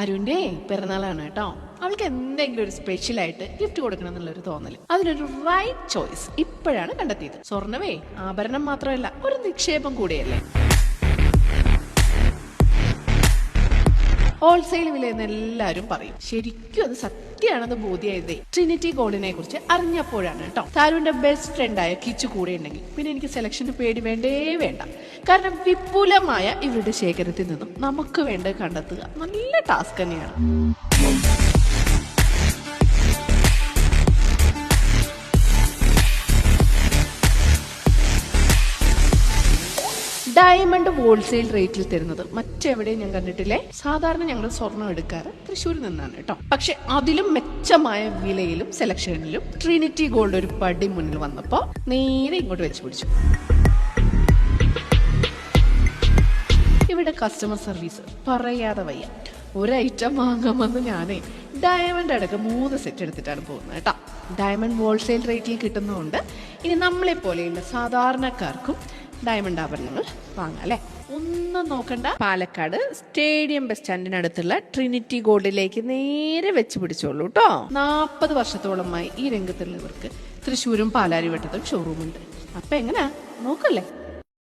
താരുവിന്റെ പിറന്നാളാണ് കേട്ടോ. അവൾക്ക് എന്തെങ്കിലും ഒരു സ്പെഷ്യൽ ആയിട്ട് ഗിഫ്റ്റ് കൊടുക്കണം എന്നുള്ളൊരു തോന്നൽ അതിനൊരു റൈറ്റ് ചോയ്സ് ഇപ്പോഴാണ് കണ്ടെത്തിയത്. സ്വർണമേ ആഭരണം മാത്രമല്ല ഒരു നിക്ഷേപം കൂടിയല്ലേ? ഹോൾസെയിൽ വിലയെന്ന് എല്ലാവരും പറയും. ശരിക്കും അത് സത്യമാണെന്ന് ബോധ്യായത്. ട്രിനിറ്റി ഗോൾഡിനെ കുറിച്ച് അറിഞ്ഞപ്പോഴാണ് കേട്ടോ. താരുവിന്റെ ബെസ്റ്റ് ഫ്രണ്ടായ കിച്ചു കൂടെ ഉണ്ടെങ്കിൽ പിന്നെ എനിക്ക് സെലക്ഷന് പേടി വേണ്ടേ വേണ്ട. കാരണം വിപുലമായ ഇവരുടെ ശേഖരത്തിൽ നിന്നും നമുക്ക് വേണ്ടത് കണ്ടെത്തുക. നല്ല ടാസ്ക് തന്നെയാണ്. ഡയമണ്ട് ഹോൾസെയിൽ റേറ്റിൽ തരുന്നത്. മറ്റെവിടെയും ഞാൻ കണ്ടിട്ടില്ലേ? സാധാരണ ഞങ്ങൾ സ്വർണം എടുക്കാറ് തൃശ്ശൂരിൽ നിന്നാണ് കേട്ടോ. പക്ഷെ അതിലും മെച്ചമായ വിലയിലും സെലക്ഷനിലും ട്രിനിറ്റി ഗോൾഡ് ഒരു പടി മുന്നിൽ വന്നപ്പോൾ നേരെ ഇങ്ങോട്ട് വെച്ച് പിടിച്ചു. ഇവിടെ കസ്റ്റമർ സർവീസ് പറയാതെ വയ്യ. ഒരു ഐറ്റം വാങ്ങാമെന്ന് ഞാനേ ഡയമണ്ട് അടക്കം മൂന്ന് സെറ്റ് എടുത്തിട്ടാണ് പോകുന്നത് കേട്ടോ. ഡയമണ്ട് ഹോൾസെയിൽ റേറ്റിൽ കിട്ടുന്നതുകൊണ്ട് ഇനി നമ്മളെ പോലെയുള്ള സാധാരണക്കാർക്കും ഡയമണ്ട് ആഭരണങ്ങൾ വാങ്ങാം അല്ലേ? ഒന്നും നോക്കണ്ട. പാലക്കാട് സ്റ്റേഡിയം ബസ് സ്റ്റാൻഡിനടുത്തുള്ള ട്രിനിറ്റി ഗോൾഡിലേക്ക് നേരെ വെച്ച് പിടിച്ചോളൂ കേട്ടോ നാൽപ്പത് വർഷത്തോളമായി ഈ രംഗത്തുള്ളവർക്ക് തൃശ്ശൂരും പാലാരിവട്ടത്തും ഷോറൂമുണ്ട് അപ്പൊ എങ്ങനെയാ നോക്കല്ലേ?